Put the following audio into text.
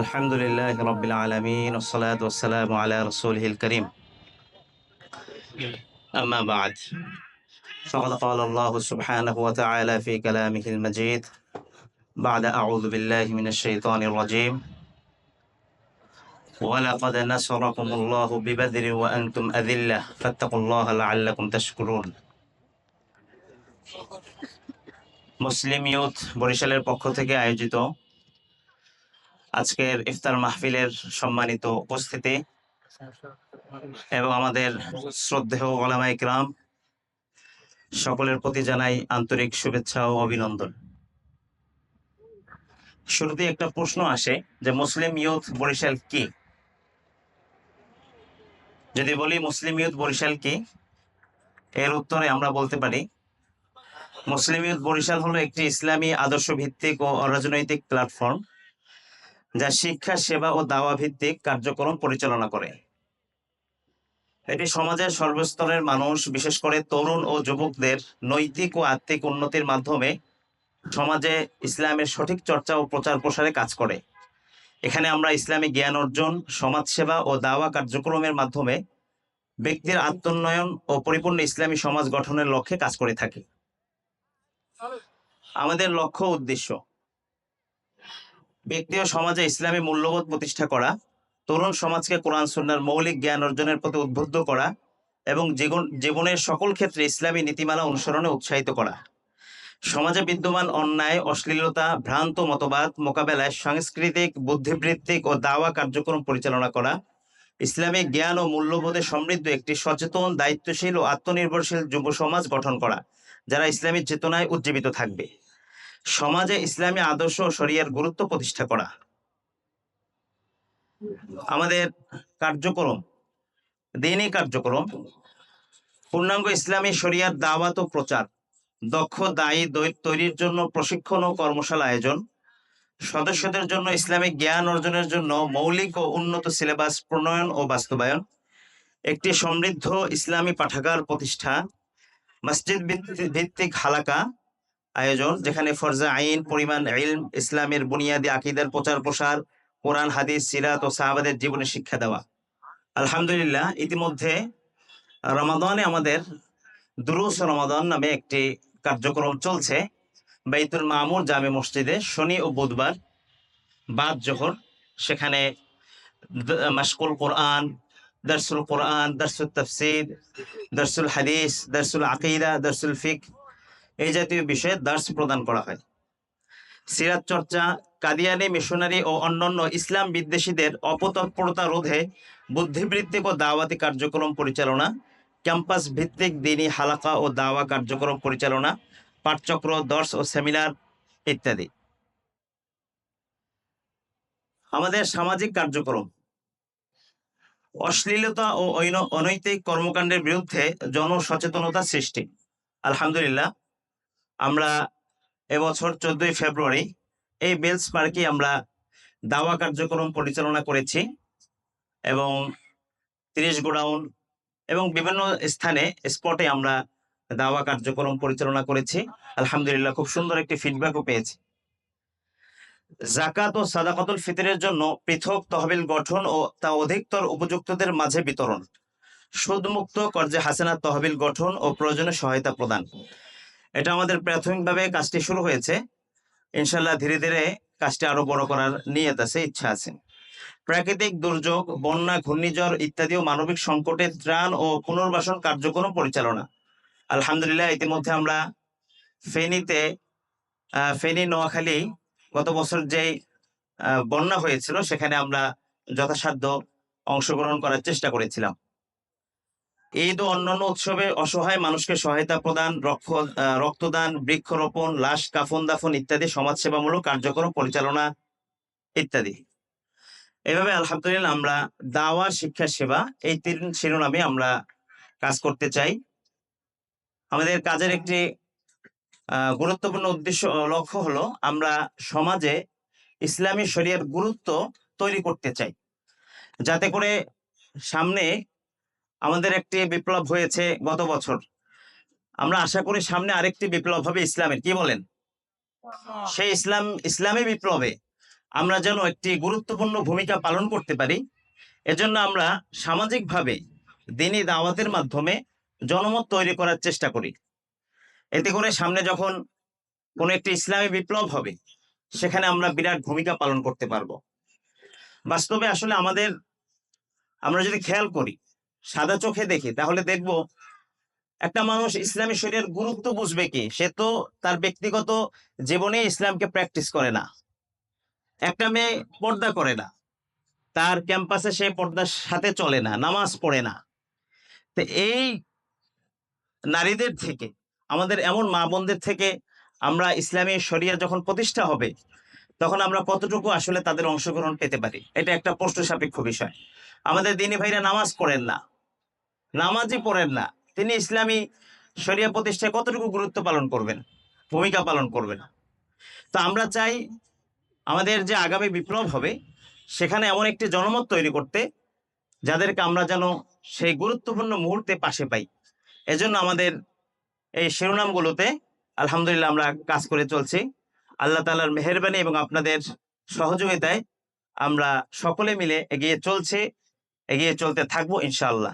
الحمد لله رب العالمين والصلاة والسلام على رسوله الكريم أما بعد فقد قال الله سبحانه وتعالى في كلامه المجيد بعد أعوذ بالله من الشيطان الرجيم ولقد نصركم الله ببذر وأنتم أذلة فاتقوا الله لعلكم تشكرون মুসলিম youth বরিশালের পক্ষ থেকে আয়োজিত আজকের ইফতার মাহফিলের সম্মানিত উপস্থিতি এবং আমাদের শ্রদ্ধেয় ওলামা ইকরাম সকলের প্রতি জানাই আন্তরিক শুভেচ্ছা ও অভিনন্দন। শুরুতে একটা প্রশ্ন আসে যে, মুসলিম ইউথ বরিশাল কি? যদি বলি মুসলিম ইউথ বরিশাল কি? এর উত্তরে আমরা বলতে পারি, মুসলিম ইউথ বরিশাল হলো একটি ইসলামী আদর্শ ভিত্তিক ও অরাজনৈতিক প্ল্যাটফর্ম যা শিক্ষা, সেবা ও দাওয়া ভিত্তিক কার্যক্রম পরিচালনা করে। এটি সমাজের সর্বস্তরের মানুষ, বিশেষ করে তরুণ ও যুবকদের নৈতিক ও আত্মিক উন্নতির মাধ্যমে সমাজে ইসলামের সঠিক চর্চা ও প্রচার প্রসারে কাজ করে। এখানে আমরা ইসলামী জ্ঞান অর্জন, সমাজসেবা ও দাওয়া কার্যক্রমের মাধ্যমে ব্যক্তির আত্মোন্নয়ন ও পরিপূর্ণ ইসলামী সমাজ গঠনের লক্ষ্যে কাজ করে থাকি। আমাদের লক্ষ্য উদ্দেশ্য ব্যক্তি ও সমাজে ইসলামী মূল্যবোধ প্রতিষ্ঠা করা, তরুণ সমাজকে কোরআন, সুন্নার মৌলিক জ্ঞান অর্জনের প্রতি উদ্বুদ্ধ করা এবং জীবনের সকল ক্ষেত্রে ইসলামী নীতিমালা অনুসরণে উৎসাহিত করা। সমাজে বিদ্যমান অন্যায়, অশ্লীলতা, ভ্রান্ত মতবাদ, মোকাবেলায় সাংস্কৃতিক, বুদ্ধিবৃত্তিক ও দাওয়া কার্যক্রম পরিচালনা করা ইসলামিক জ্ঞান ও মূল্যবোধে সমৃদ্ধ একটি সচেতন, দায়িত্বশীল ও আত্মনির্ভরশীল যুব সমাজ গঠন করা, যারা ইসলামী চেতনায় উজ্জীবিত থাকবে। সমাজে ইসলামী আদর্শ শরিয়ার গুরুত্ব প্রতিষ্ঠা করা। আমাদের কার্যক্রম, দিনই কার্যক্রম, পূর্ণাঙ্গ ইসলামী শরিয়ার দাওয়াত ও প্রচার, দক্ষ, দায়ী তৈরির জন্য প্রশিক্ষণ ও কর্মশালা আয়োজন, সদস্যদের জন্য ইসলামিক জ্ঞান অর্জনের জন্য মৌলিক ও উন্নত সিলেবাস প্রণয়ন ও বাস্তবায়ন, একটি সমৃদ্ধ ইসলামী পাঠাগার প্রতিষ্ঠা, মসজিদ ভিত্তি- ভিত্তিক হালাকা আয়োজন, যেখানে ফরজা আইন, পরিমাণ, ইলম, ইসলামের বুনিয়াদি আকিদার প্রচার প্রসার, কোরআন, হাদিস, সিরাত ও সাহাবাদের জীবনে শিক্ষা দেওয়া। আলহামদুলিল্লাহ, ইতিমধ্যে রমাদানে আমাদের দুরুস রমাদান নামে একটি কার্যক্রম চলছে। বাইতুল মামুর জামে মসজিদে শনি ও বুধবার বাদ জোহর, সেখানে মাসকুল কোরআন, দর্সুল কোরআন, দর্সুল তফসির, দর্সুল হাদিস, দর্সুল আকিদা, দর্সুল ফিক এই জাতীয় বিষয়ে দার্স প্রদান করা হয়। সিরাত চর্চা, কাদিয়ানি মিশনারি ও অন্যান্য ইসলাম বিদ্বেষীদের অপতৎপরতা রোধে বুদ্ধিবৃত্তিক ও দাওয়াতি কার্যক্রম পরিচালনা, ক্যাম্পাস ভিত্তিক দিনী হালাকা ও দাওয়া কার্যক্রম পরিচালনা, পাঠচক্র দর্শ ও সেমিনার ইত্যাদি। আমাদের সামাজিক কার্যক্রম। অশ্লীলতা ও অনৈতিক কর্মকাণ্ডের বিরুদ্ধে জনসচেতনতা সৃষ্টি। আলহামদুলিল্লাহ আমরা এবছর চোদ্দই ফেব্রুয়ারি এই বেলস পার্কে আমরা দাওয়া কার্যক্রম পরিচালনা করেছি এবং তিরিশ গোডাউন এবং বিভিন্ন স্থানে স্পটে আমরা দাওয়া কার্যক্রম পরিচালনা করেছি। আলহামদুলিল্লাহ, খুব সুন্দর একটি ফিডব্যাকও পেয়েছি। জাকাত ও সাদাকাতুল ফিতরের জন্য পৃথক তহবিল গঠন ও তা অধিকতর উপযুক্তদের মাঝে বিতরণ। সুদমুক্ত কর্জে হাসেনা তহবিল গঠন ও প্রয়োজনে সহায়তা প্রদান। এটা আমাদের প্রাথমিকভাবে কাজটি শুরু হয়েছে। ইনশাল্লাহ ধীরে ধীরে কাজটি আরও বড় করার নিয়ত আছে, ইচ্ছা আছে। প্রাকৃতিক দুর্যোগ, বন্যা, ঘূর্ণিঝড় ইত্যাদি ও মানবিক সংকটে ত্রাণ ও পুনর্বাসন কার্যক্রম পরিচালনা। আলহামদুলিল্লাহ ইতিমধ্যে আমরা ফেনীতে ফেনী, নোয়াখালী গত বছর যে বন্যা হয়েছিল, সেখানে আমরা যথাসাধ্য অংশগ্রহণ করার চেষ্টা করেছিলাম। ঈদ ও অন্যান্য উৎসবে অসহায় মানুষকে সহায়তা প্রদান রক্তদান, বৃক্ষরোপণ, লাশ, কাফন, দাফন ইত্যাদি সমাজসেবামূলক কার্যক্রম পরিচালনা ইত্যাদি। এভাবে আলহামদুলিল্লাহ আমরা দাওয়া, শিক্ষা, সেবা এই তিন শিরোনামে আমরা কাজ করতে চাই। আমাদের কাজের একটি গুরুত্বপূর্ণ উদ্দেশ্য লক্ষ্য হলো আমরা সমাজে ইসলামী শরিয়ার গুরুত্ব তৈরি করতে চাই। যাতে করে সামনে আমাদের একটি বিপ্লব হয়েছে গত বছর। আমরা আশা করি সামনে আরেকটি বিপ্লব হবে ইসলামের। কি বলেন? সেই ইসলাম, ইসলামী বিপ্লবে আমরা যেন একটি গুরুত্বপূর্ণ ভূমিকা পালন করতে পারি, এজন্য আমরা সামাজিকভাবে দিনী দাওয়াতের মাধ্যমে জনমত তৈরি করার চেষ্টা করি। এতে করে সামনে যখন কোনো একটি ইসলামী বিপ্লব হবে, সেখানে আমরা বিরাট ভূমিকা পালন করতে পারব। বাস্তবে আসলে আমাদের, আমরা যদি খেয়াল করি সাদা চোখে দেখি, তাহলে দেখব একটা মানুষ ইসলামী শরীরের গুরুত্ব বুঝবে কি? সে তো তার ব্যক্তিগত জীবনে ইসলামকে প্র্যাকটিস করে না। একটা মেয়ে পর্দা করে না। তার ক্যাম্পাসে সে পর্দার সাথে চলে না, নামাজ পড়ে না। তো এই নারীদের থেকে, আমাদের এমন মা বোনদের থেকে আমরা ইসলামী শরিয়া যখন প্রতিষ্ঠা হবে, তখন আমরা কতটুকু আসলে তাদের অংশগ্রহণ পেতে পারি? এটা একটা প্রশ্ন সাপেক্ষ বিষয়। আমাদের দিনী ভাইরা নামাজ পড়েন না। নামাজই পড়েন না। তিনি ইসলামী শরিয়া প্রতিষ্ঠায় কতটুকু গুরুত্ব পালন করবেন? ভূমিকা পালন করবেন। তো আমরা চাই আমাদের যে আগামী বিপ্লব হবে, সেখানে এমন একটি জনমত তৈরি করতে, যাদেরকে আমরা যেন সেই গুরুত্বপূর্ণ মুহূর্তে পাশে পাই। এজন্য আমাদের এই শিরোনামগুলোতে আলহামদুলিল্লাহ আমরা কাজ করে চলছি। আল্লাহ তালার মেহরবানি এবং আপনাদের সহযোগিতায় আমরা সকলে মিলে এগিয়ে চলছে, এগিয়ে চলতে থাকব ইনশাআল্লাহ।